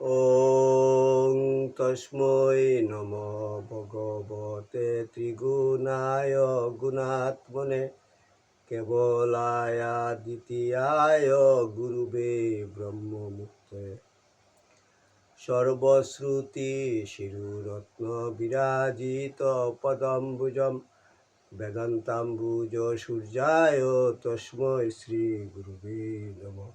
ওং তস্মৈ নম ভগবতে ত্রিগুণায় গুণাত্মনে কেবলায়া দ্বিতীয়ায় গুরুবে ব্রহ্মমুক্তে সর্বশ্রুতি শিরুরত্ন বিরাজিত পদম্বুজম বেদন্তাম্বুজ সূর্যায় তস্মৈ শ্রী গুরুবে নমঃ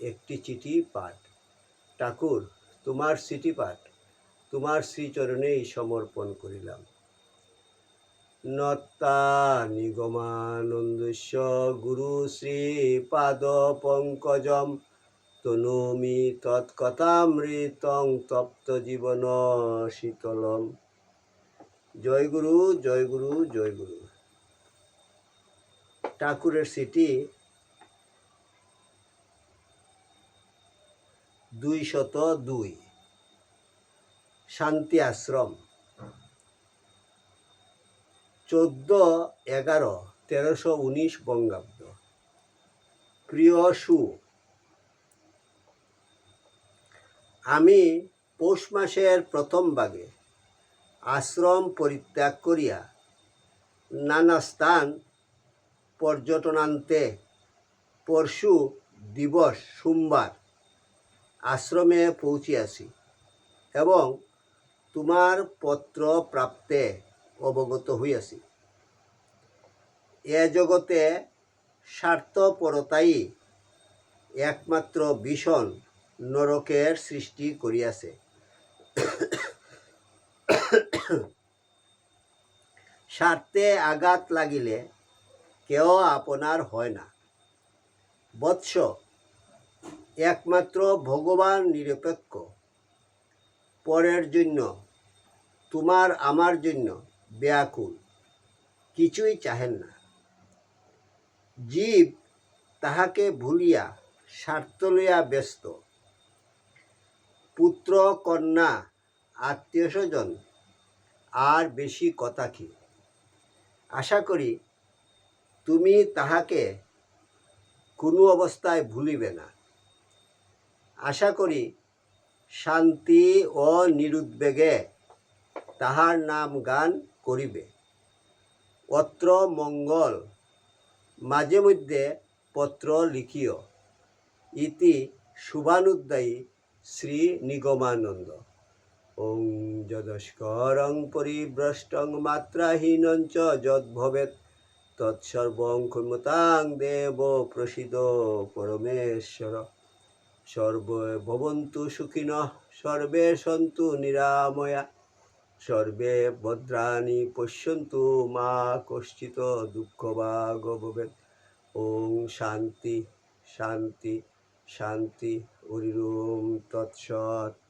একটি চিঠি পাঠ। ঠাকুর, তোমার চিঠি পাঠ, তোমার শ্রীচরণেই সমর্পণ করিলাম। নত্তা নিগমানন্দস্য গুরু শ্রী পাদ পঙ্কজম, তনুমি তৎকথামৃতং তপ্ত জীবন শীতলম। জয় গুরু জয় গুরু জয় গুরু। ঠাকুরের সিটি দুই শত দুই। শান্তি আশ্রম। চোদ্দ এগারো তেরোশো উনিশ বঙ্গাব্দ। প্রিয় সু, আমি পৌষ মাসের প্রথম ভাগে আশ্রম পরিত্যাগ করিয়া নানা স্থান পর্যটনান্তে পরশু দিবস সোমবার আশ্রমে পৌঁছিয়াছি এবং তোমার পত্র প্রাপ্তে অবগত হইয়াছি এ জগতে স্বার্থপরতাই একমাত্র ভীষণ নরকের সৃষ্টি করিয়াছে স্বার্থে আঘাত লাগিলে কেউ আপনার হয় না। বৎস একমাত্র ভগবান নিরপেক্ষ। পরের জন্য, তোমার আমার জন্য ব্যাকুল, কিছুই চাহেন না। জীব তাহাকে ভুলিয়া স্বার্থ লইয়া ব্যস্ত। পুত্র, কন্যা আত্মীয় স্বজন আর বেশি কথা কি? আশা করি তুমি তাহাকে কোনো অবস্থায় ভুলিবে না। আশা করি শান্তি ও নিরুদ্বেগে তাহার নাম গান করিবে। অত্র মঙ্গল, মাঝে মধ্যে পত্র লিখিও। ইতি শুভানুদ্দায়ী শ্রী নিগমানন্দ। ওং যদস্করং পরিভ্রষ্টং মাত্রাহীনং চ যদ্ভবেৎ। তৎসর্বং ক্ষমতাং দেব প্রসিদ পরমেশ্বর। সর্বে সুখিন, সর্বে সন্তু নিরাময়া, সর্বে ভদ্রাণী পশ্যন্তু মা কশ্চিত দুঃখ বা ভবেৎ। ওং শান্তি শান্তি শান্তি হরিম তৎসৎ।